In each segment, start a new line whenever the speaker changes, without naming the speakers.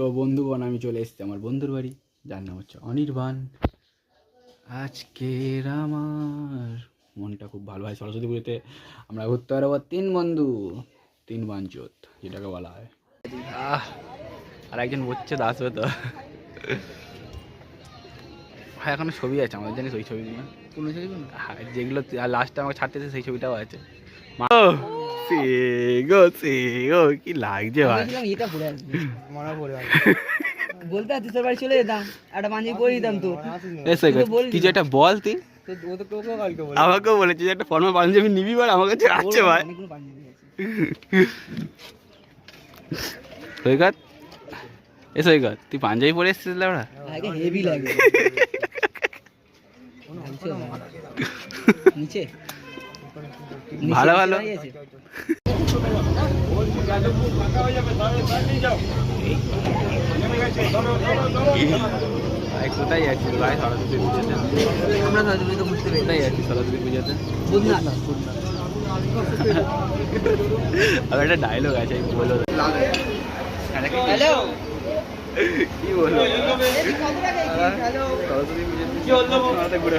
তো বন্ধুগণ আমি চলে এসেছি আমার বন্ধুর বাড়ি। যার নাম হচ্ছে অনির্বাণ। আজকের আমার মনটা খুব ভালো হয়। সরস্বতী পুজোতে আমরা ঘুরতে পারব তিন বন্ধু তিন বাঞ্চত যেটাকে বলা হয়। আর একজন বলছে আসবে তো। হ্যাঁ এখনও ছবি আছে আমাদের জানিস ওই ছবিগুলো
কোনো ছবি?
হ্যাঁ যেগুলো লাস্টে আমাকে ছাড়তেছে সেই ছবিটাও আছে। মা- সে গো সে গো কি লাগছে ভাই?
এটা পড়ে আসবে মনে পড়ে বলতে আর তোর বাড়ি চলে যেতাম। একটা পাঞ্জাবি পরে দিতাম
এসে
তো বললি।
কিছু একটা বল তুই?
ও তো তোকেও কালকে বলে
আমাকেও বলেছে যে একটা ফর্মাল পাঞ্জাবি নিবি বল আমার কাছে আছে ভাই। সৈকত? এ সৈকত তুই পাঞ্জাবি পরে এসেছিস ওরা?
হেভি লাগে। নিচে
ভালো ভালো। কোথায় যাচ্ছিস ভাই সরস্বতী পুজোতে।
আমরা সরস্বতী তো বুঝতে পেরেছি।
কোথায় যাচ্ছিস সরস্বতী পুজোতে?
বুধনাথ।
আর একটা ডায়লগ আছে আমি বলো।
হ্যালো
কি বলব
হ্যালো
সরস্বতী পুজোতে ঘুরে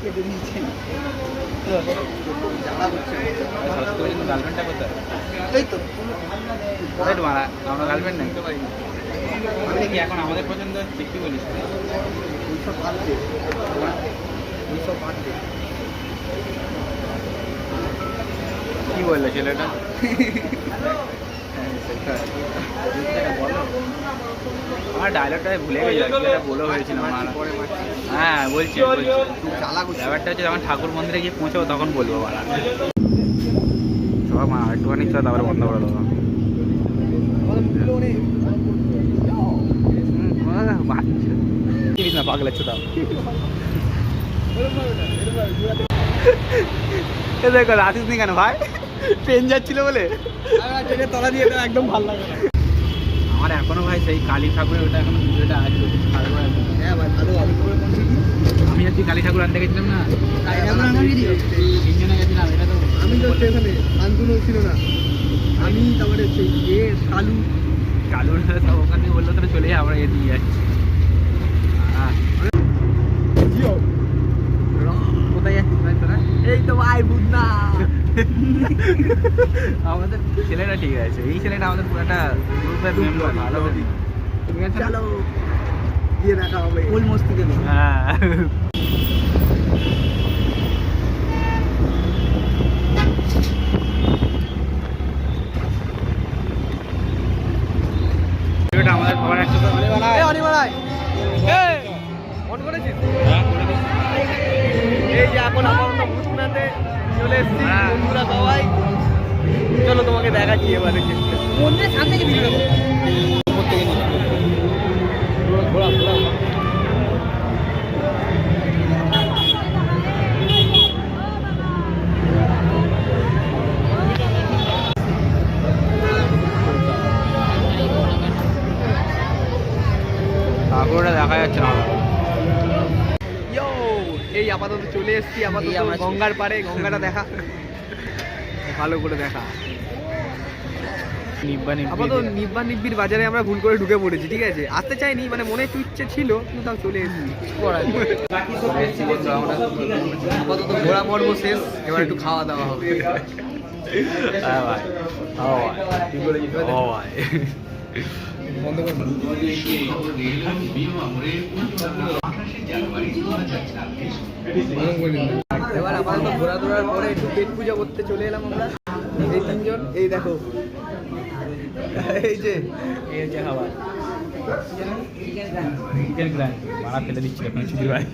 এটা চেঁচাচ্ছে
সরস্বতী পুজোতে গার্লফ্রেন্ডটা কোথায়
এই তো
মারা আমরা গার্লফ্রেন্ড নাই কি এখন আমাদের পছন্দ হচ্ছে কি বলিস কি বলল ছেলেটা? আমার ডায়লগটা ভুলে গেছি বলে হয়েছিল হ্যাঁ বলছি ব্যাপারটা হচ্ছে যখন ঠাকুর মন্দিরে গিয়ে পৌঁছাবো তখন বলব বাড়া মা একটুখানি তারপরে বন্ধ করে দেবো। চিনিস না পাগলা ছোটা দেখো আসিস নি কেন ভাই? ট্রেন যাচ্ছিল বলে?
ট্রেনের তলা দিয়ে একদম ভালো লাগে
এখনও ভাই সেই কালী ঠাকুরের ওটা এখনও ভিডিওটা আছে এখন।
হ্যাঁ ভাই ভালো
আমি হচ্ছে কালী ঠাকুর আনতে গেছিলাম না? তিনজনে গেছিলাম এটা তো
আমি তো স্টেশনে আন্দোলন ছিল না। আমি তারপরে সেই এ কালু
কালু সব ওখান থেকে বলল তাহলে চলে যাই আমরা এদিকে যাচ্ছি আহ, কোথায় যাচ্ছিস ভাই তোরা
এই তো ভাই বুধনা
আমাদের ছেলেটা ঠিক আছে। এই ছেলেটা আমাদের পুরো একটা গ্রুপের মেম্বার ভালো ঠিক আছে?
চলো গিয়ে দেখা হবে। ফুল মস্তি দেবে
হ্যাঁ। আমাদের সবার একসাথে
এ অনিমালাই। ফোন করেছিস?
হ্যাঁ।
এই যে এখন চলে এসেছি
হ্যাঁ।
বন্ধুরা সবাই। চলো তোমাকে দেখাচ্ছি এবারে মন্দিরের সামনে থেকে ভিডিও
ঘোরা ঘোরা ঠাকুরটা দেখা যাচ্ছে না।
এই আপাতত চলে এসেছি আপাতত গঙ্গার পারে গঙ্গাটা দেখা। ভালো করে দেখা। আপাতত। নিব্বা নিব্বির বাজারে আমরা ভুল করে ঢুকে পড়েছি ঠিক আছে? আসতে চাইনি মানে মনে একটু ইচ্ছে ছিল কিন্তু তাও চলে এসেছি। আপাতত ঘোরা পর্ব শেষ এবার একটু খাওয়া দাওয়া হবে।
হ্যাঁ ভাই ও ভাই। ও ভাই।
বন্ধ করে এবার আপাতত ঘোরা দৌড়ার পরে একটু পেট পূজা করতে চলে এলাম আমরা। এই তিনজন, এই দেখো। এই যে,
এই হচ্ছে হাওয়া। চিকেন ফেলে দিচ্ছি আপনার চুরি ভাই।